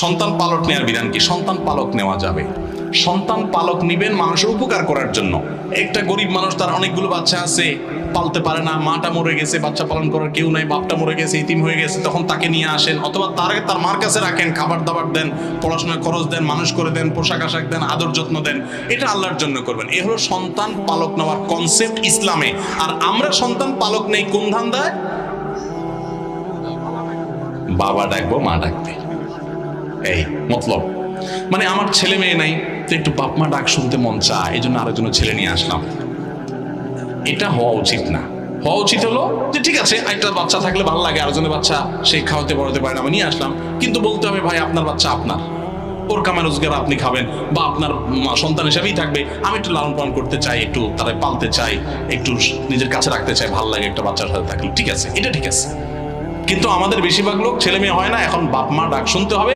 সন্তান পালক নেওয়ার বিধান কি? সন্তান পালক নেওয়া যাবে। সন্তান পালক নিবেন মানুষের উপকার করার জন্য। একটা গরিব মানুষ তার অনেকগুলো বাচ্চা আছে, পালতে পারে না, মাটা মরে গেছে, বাচ্চা পালন করার কেউ নাই, বাপটা মরে গেছে, ইতিম হয়ে গেছে, তখন তাকে নিয়ে আসেন। অথবা তার তার মার কাছে রাখেন খাবার দাবার দেন পড়াশোনা খরচ দেন, মানুষ করে দেন, পোশাক আশাক দেন, আদর যত্ন দেন। এটা আল্লাহর জন্য করবেন। এ হলো সন্তান পালক নেওয়ার কনসেপ্ট ইসলামে। আর আমরা সন্তান পালক নেই, কোন ধান্দায়? বাবা ডাকবো, মা ডাকবে। এই, মতলব। মানে আমার ছেলে মেয়ে নাই, তো একটু বাপ মা ডাক শুনতে মন চায় এই জন্য আরেকজন ছেলে নিয়ে আসলাম। এটা হওয়া উচিত না। হওয়া উচিত হলো যে ঠিক আছে, একটা বাচ্চা থাকলে ভালো লাগে, আরেকজনের বাচ্চা সে খাওয়াতে বড়াতে পারে না, আমি নিয়ে আসলাম। কিন্তু বলতে হবে, ভাই, আপনার বাচ্চা আপনার। ওর কামে রোজগার আপনি খাবেন বা আপনার সন্তান হিসাবেই থাকবে। আমি একটু লালন পালন করতে চাই, একটু তারা পালতে চাই, একটু নিজের কাছে রাখতে চাই, ভালো লাগে একটা বাচ্চার সাথে থাকলে। ঠিক আছে, এটা ঠিক আছে। কিন্তু আমাদের বেশিরভাগ লোক ছেলে মেয়ে হয় না, এখন বাপ মা ডাক শুনতে হবে।